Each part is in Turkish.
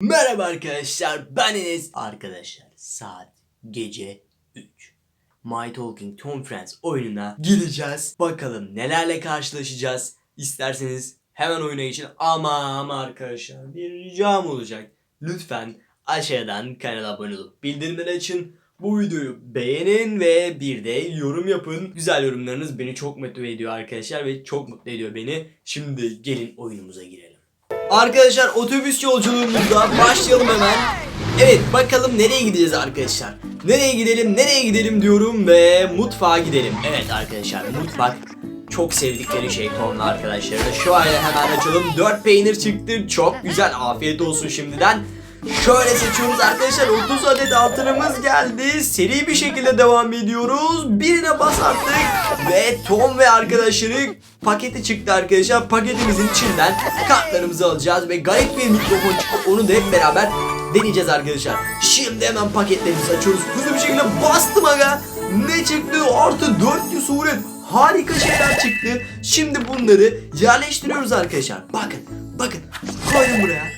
Merhaba arkadaşlar ben Enes. Arkadaşlar saat gece 3. My Talking Tom Friends oyununa gideceğiz. Bakalım nelerle karşılaşacağız. İsterseniz hemen oyuna geçin ama ama arkadaşlar bir ricam olacak. Lütfen aşağıdan kanala abone olup bildirimleri açın. Bu videoyu beğenin ve bir de yorum yapın. Güzel yorumlarınız beni çok mutlu ediyor arkadaşlar ve çok mutlu ediyor beni. Şimdi gelin oyunumuza girelim. Arkadaşlar otobüs yolculuğumuzda başlayalım hemen. Evet bakalım nereye gideceğiz arkadaşlar. Nereye gidelim nereye gidelim diyorum ve mutfağa gidelim. Evet arkadaşlar mutfak çok sevdikleri şey Tom'la arkadaşlarına. Şu an hemen açalım. 4 peynir çıktı. Çok güzel. Afiyet olsun şimdiden. Şöyle seçiyoruz arkadaşlar. 30 adet altınımız geldi. Seri bir şekilde devam ediyoruz. Birine bas artık. Ve Tom ve arkadaşları paketi çıktı arkadaşlar. Paketimizin içinden kartlarımızı alacağız ve garip bir mikrofon çıktı. Onu da hep beraber deneyeceğiz arkadaşlar. Şimdi hemen paketlerimizi açıyoruz. Hızlı bir şekilde bastım aga. Ne çıktı? Artı 400 suret. Harika şeyler çıktı. Şimdi bunları yerleştiriyoruz arkadaşlar. Bakın, bakın. Koydum buraya.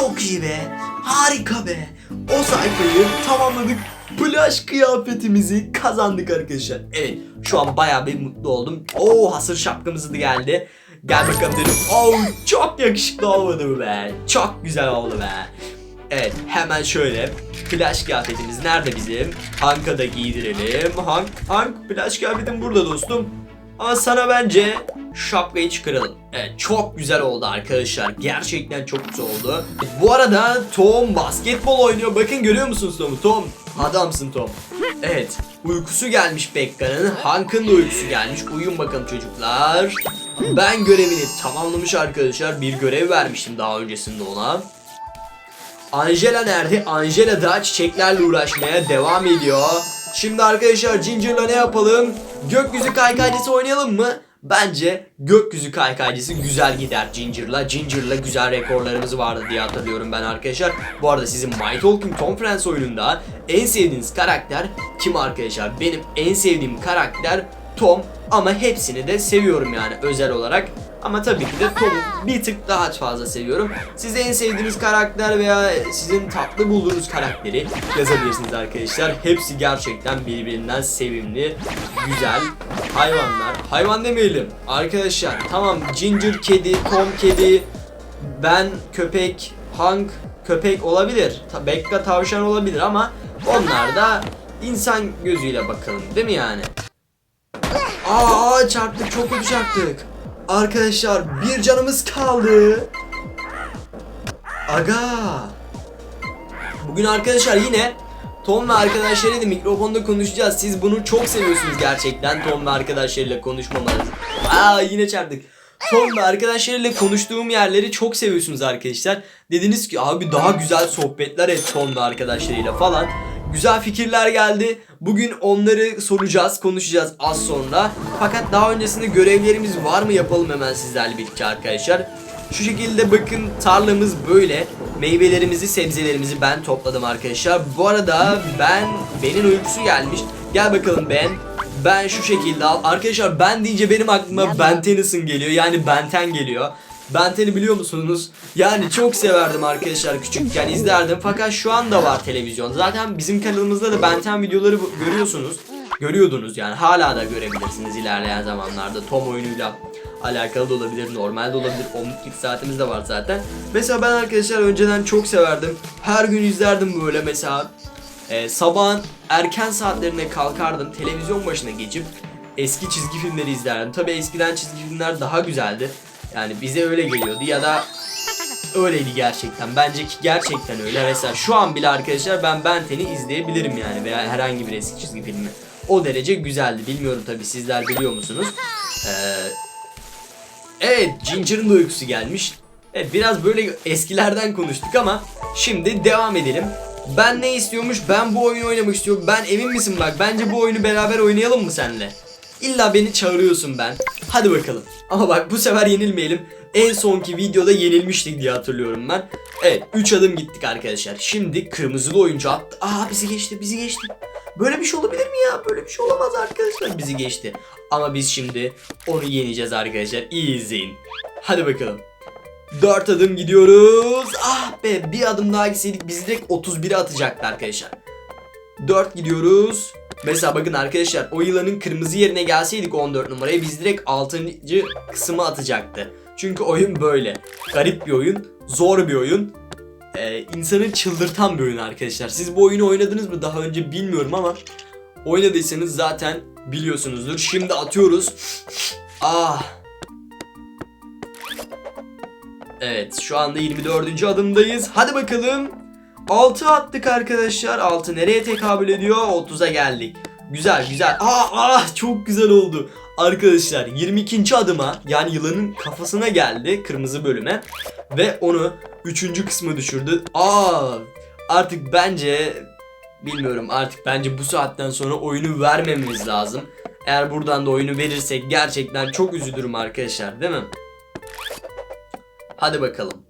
Çok iyi be. Harika be. O sayfayı tamamladık. Plaj kıyafetimizi kazandık arkadaşlar. Evet şu an bayağı bir mutlu oldum. Oo hasır şapkamız da geldi. Gel bakalım dedim. Oo çok yakışıklı olmadı mı be? Çok güzel oldu be. Evet hemen şöyle plaj kıyafetimiz nerede bizim? Hank'a da giydirelim. Hank, Hank plaj kıyafetim burada dostum. Ama sana bence şapkayı çıkaralım. Evet çok güzel oldu arkadaşlar. Gerçekten çok güzel oldu. Bu arada Tom basketbol oynuyor. Bakın görüyor musunuz Tom'u? Tom adamsın Tom. Evet uykusu gelmiş Bekka'nın. Hank'ın da uykusu gelmiş. Uyuyun bakalım çocuklar. Ben görevini tamamlamış arkadaşlar. Bir görev vermiştim daha öncesinde ona. Angela nerede? Angela da çiçeklerle uğraşmaya devam ediyor. Şimdi arkadaşlar Ginger'la ne yapalım? Gökyüzü kaykaycısı oynayalım mı? Bence gökyüzü kaykaycısı güzel gider Ginger'la. Ginger'la güzel rekorlarımız vardı diye hatırlıyorum ben arkadaşlar. Bu arada sizin My Talking Tom Friends oyununda en sevdiğiniz karakter kim arkadaşlar? Benim en sevdiğim karakter Tom ama hepsini de seviyorum yani özel olarak. Ama tabii ki de Tom'u bir tık daha fazla seviyorum. Siz en sevdiğiniz karakter veya sizin tatlı bulduğunuz karakteri yazabilirsiniz arkadaşlar. Hepsi gerçekten birbirinden sevimli, güzel hayvanlar. Hayvan demeyelim arkadaşlar. Tamam Ginger kedi, Tom kedi, ben köpek, Hank köpek olabilir. Bekka tavşan olabilir ama onlar da insan gözüyle bakalım değil mi yani? Aa çarptık çok kötü çarptık. Arkadaşlar bir canımız kaldı. Aga. Bugün arkadaşlar yine Tom ve arkadaşlarıyla mikrofonda konuşacağız. Siz bunu çok seviyorsunuz gerçekten Tom ve arkadaşlarıyla konuşmamanızı. Aa yine çarptık. Tom ve arkadaşlarıyla konuştuğum yerleri çok seviyorsunuz arkadaşlar. Dediniz ki abi daha güzel sohbetler et Tom ve arkadaşlarıyla falan. Güzel fikirler geldi. Bugün onları soracağız, konuşacağız az sonra. Fakat daha öncesinde görevlerimiz var mı yapalım hemen sizlerle birlikte arkadaşlar. Şu şekilde bakın tarlamız böyle. Meyvelerimizi, sebzelerimizi ben topladım arkadaşlar. Bu arada ben benim uykusu gelmiş. Gel bakalım ben. Ben şu şekilde al. Arkadaşlar ben deyince benim aklıma Ben Tennyson geliyor. Yani Benten geliyor. Benten'i biliyor musunuz? Yani çok severdim arkadaşlar küçükken izlerdim fakat şu anda var televizyon. Zaten bizim kanalımızda da Benten videoları görüyorsunuz. Görüyordunuz yani hala da görebilirsiniz ilerleyen zamanlarda. Tom oyunuyla alakalı da olabilir, normal de olabilir. Omnitrix saatimiz de var zaten. Mesela ben arkadaşlar önceden çok severdim. Her gün izlerdim böyle mesela. Ee, sabahın erken saatlerine kalkardım. Televizyon başına geçip eski çizgi filmleri izlerdim. Tabi eskiden çizgi filmler daha güzeldi. Yani bize öyle geliyordu ya da öyleydi gerçekten. Bence ki gerçekten öyle. Mesela şu an bile arkadaşlar ben Benten'i izleyebilirim yani veya herhangi bir eski çizgi filmi. O derece güzeldi. Bilmiyorum tabi sizler biliyor musunuz? Ee, evet Ginger'ın da uykusu gelmiş. Evet biraz böyle eskilerden konuştuk ama şimdi devam edelim. Ben ne istiyormuş? Ben bu oyunu oynamak istiyorum. Ben emin misin bak? Bence bu oyunu beraber oynayalım mı seninle? İlla beni çağırıyorsun ben. Hadi bakalım. Ama bak bu sefer yenilmeyelim. En sonki videoda yenilmiştik diye hatırlıyorum ben. Evet 3 adım gittik arkadaşlar. Şimdi kırmızılı oyuncu attı. Aa bizi geçti bizi geçti. Böyle bir şey olabilir mi ya? Böyle bir şey olamaz arkadaşlar. Bizi geçti. Ama biz şimdi onu yeneceğiz arkadaşlar. İyi izleyin. Hadi bakalım. 4 adım gidiyoruz. Ah be bir adım daha gitseydik bizi direkt 31'e atacaktı arkadaşlar. 4 gidiyoruz. Mesela bakın arkadaşlar o yılanın kırmızı yerine gelseydik 14 numaraya biz direkt 6. kısmı atacaktı. Çünkü oyun böyle. Garip bir oyun. Zor bir oyun. Ee, insanı çıldırtan bir oyun arkadaşlar. Siz bu oyunu oynadınız mı daha önce bilmiyorum ama oynadıysanız zaten biliyorsunuzdur. Şimdi atıyoruz. Ah. Evet şu anda 24. adımdayız. Hadi bakalım. 6 attık arkadaşlar. 6 nereye tekabül ediyor? 30'a geldik. Güzel güzel. Aa, ah çok güzel oldu. Arkadaşlar 22. adıma yani yılanın kafasına geldi kırmızı bölüme ve onu 3. kısmı düşürdü. Aa artık bence bilmiyorum artık bence bu saatten sonra oyunu vermememiz lazım. Eğer buradan da oyunu verirsek gerçekten çok üzülürüm arkadaşlar değil mi? Hadi bakalım.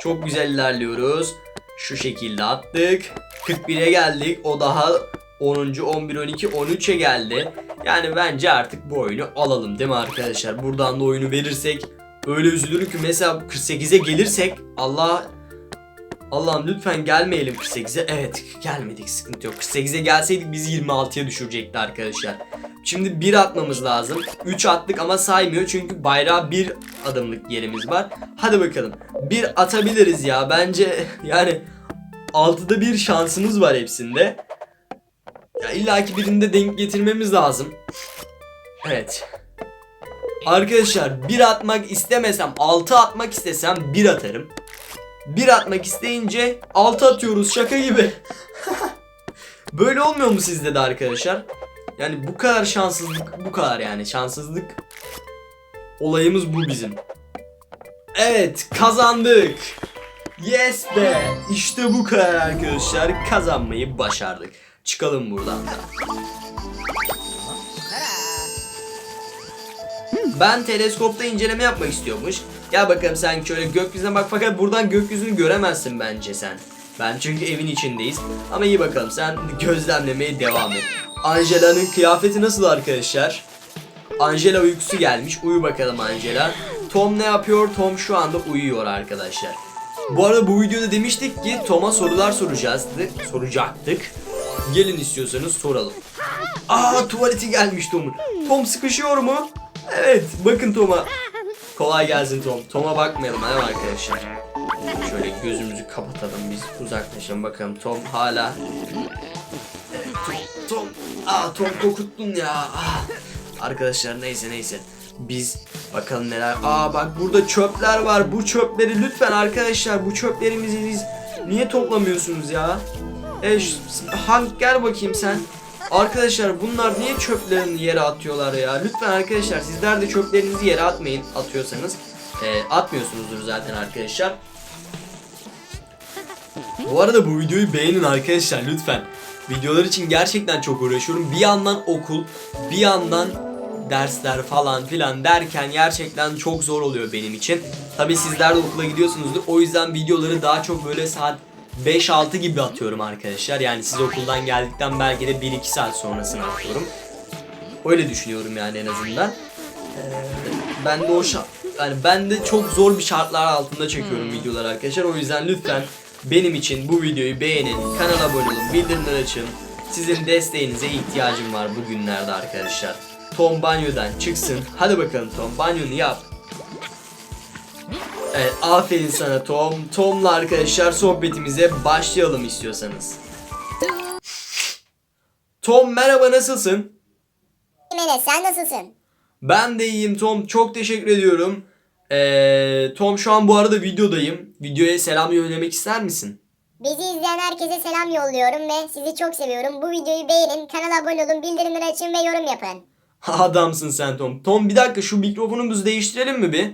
Çok güzel ilerliyoruz. Şu şekilde attık. 41'e geldik. O daha 10. 11, 12, 13'e geldi. Yani bence artık bu oyunu alalım değil mi arkadaşlar? Buradan da oyunu verirsek öyle üzülürüm ki mesela 48'e gelirsek Allah Allah'ım lütfen gelmeyelim 48'e. Evet gelmedik sıkıntı yok. 48'e gelseydik bizi 26'ya düşürecekti arkadaşlar. Şimdi 1 atmamız lazım. 3 attık ama saymıyor çünkü bayrağı 1 adımlık yerimiz var. Hadi bakalım. 1 atabiliriz ya. Bence yani 6'da 1 şansımız var hepsinde. Ya illaki birinde denk getirmemiz lazım. Evet. Arkadaşlar 1 atmak istemesem 6 atmak istesem 1 atarım. 1 atmak isteyince 6 atıyoruz şaka gibi. Böyle olmuyor mu sizde de arkadaşlar? Yani bu kadar şanssızlık bu kadar yani şanssızlık olayımız bu bizim. Evet kazandık. Yes be. İşte bu kadar arkadaşlar kazanmayı başardık. Çıkalım buradan da. Ben teleskopta inceleme yapmak istiyormuş. Gel bakalım sen şöyle gökyüzüne bak fakat buradan gökyüzünü göremezsin bence sen. Ben çünkü evin içindeyiz. Ama iyi bakalım sen gözlemlemeye devam et. Angela'nın kıyafeti nasıl arkadaşlar? Angela uykusu gelmiş. Uyu bakalım Angela. Tom ne yapıyor? Tom şu anda uyuyor arkadaşlar. Bu arada bu videoda demiştik ki Tom'a sorular soracağız. Soracaktık. Gelin istiyorsanız soralım. Aa tuvaleti gelmiş Tom'un. Tom sıkışıyor mu? Evet bakın Tom'a. Kolay gelsin Tom. Tom'a bakmayalım mi arkadaşlar? Şöyle gözümüzü kapatalım biz uzaklaşalım bakalım Tom hala Tom, aa Tom kokuttun ya. Ah. Arkadaşlar neyse neyse. Biz bakalım neler. Aa bak burada çöpler var. Bu çöpleri lütfen arkadaşlar bu çöplerimizi biz niye toplamıyorsunuz ya? E, Hank gel bakayım sen. Arkadaşlar bunlar niye çöplerini yere atıyorlar ya? Lütfen arkadaşlar sizler de çöplerinizi yere atmayın. Atıyorsanız e, atmıyorsunuzdur zaten arkadaşlar. Bu arada bu videoyu beğenin arkadaşlar lütfen. Videolar için gerçekten çok uğraşıyorum. Bir yandan okul, bir yandan dersler falan filan derken gerçekten çok zor oluyor benim için. Tabi sizler de okula gidiyorsunuzdur. O yüzden videoları daha çok böyle saat 5-6 gibi atıyorum arkadaşlar. Yani siz okuldan geldikten belki de 1-2 saat sonrasını atıyorum. Öyle düşünüyorum yani en azından. Ee, ben de o şa- yani ben de çok zor bir şartlar altında çekiyorum videolar arkadaşlar. O yüzden lütfen benim için bu videoyu beğenin, kanala abone olun, bildirimleri açın. Sizin desteğinize ihtiyacım var bugünlerde arkadaşlar. Tom banyodan çıksın. Hadi bakalım Tom banyonu yap. Evet aferin sana Tom. Tom'la arkadaşlar sohbetimize başlayalım istiyorsanız. Tom merhaba nasılsın? Meles sen nasılsın? Ben de iyiyim Tom. Çok teşekkür ediyorum. Ee, Tom şu an bu arada videodayım. Videoya selam yönlemek ister misin? Bizi izleyen herkese selam yolluyorum ve sizi çok seviyorum. Bu videoyu beğenin, kanala abone olun, bildirimleri açın ve yorum yapın. Adamsın sen Tom. Tom bir dakika şu mikrofonumuzu değiştirelim mi bir?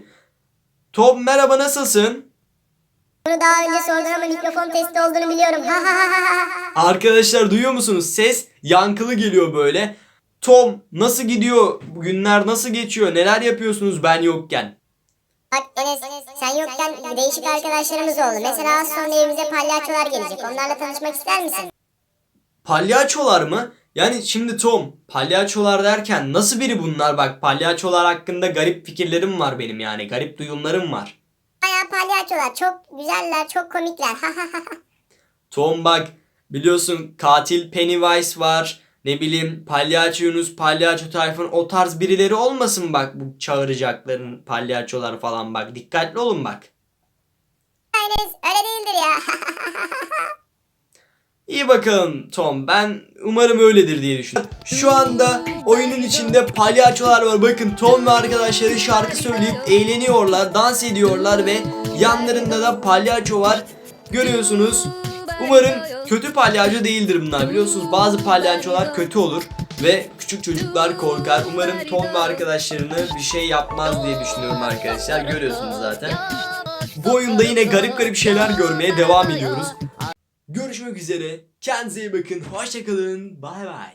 Tom merhaba nasılsın? Bunu daha önce sordun ama mikrofon testi olduğunu biliyorum. Ha ha ha ha. Arkadaşlar duyuyor musunuz? Ses yankılı geliyor böyle. Tom nasıl gidiyor? Günler nasıl geçiyor? Neler yapıyorsunuz ben yokken? Bak Enes sen yokken değişik arkadaşlarımız oldu. Mesela az sonra evimize palyaçolar gelecek. Onlarla tanışmak ister misin? Palyaçolar mı? Yani şimdi Tom, palyaçolar derken nasıl biri bunlar? Bak palyaçolar hakkında garip fikirlerim var benim yani. Garip duyumlarım var. Bayağı palyaçolar. Çok güzeller, çok komikler. Tom bak biliyorsun katil Pennywise var. Ne bileyim palyaço Yunus, palyaço Tayfun o tarz birileri olmasın bak bu çağıracakların palyaçolar falan bak. Dikkatli olun bak. Enes öyle değildir ya. İyi bakalım Tom ben umarım öyledir diye düşünüyorum. Şu anda oyunun içinde palyaçolar var. Bakın Tom ve arkadaşları şarkı söyleyip eğleniyorlar, dans ediyorlar ve yanlarında da palyaço var. Görüyorsunuz. Umarım kötü palyaço değildir bunlar. Biliyorsunuz bazı palyaçolar kötü olur ve küçük çocuklar korkar. Umarım Tom ve arkadaşlarını bir şey yapmaz diye düşünüyorum arkadaşlar. Görüyorsunuz zaten. Bu oyunda yine garip garip şeyler görmeye devam ediyoruz. Görüşmek üzere. Kendinize iyi bakın. Hoşçakalın. Bay bay.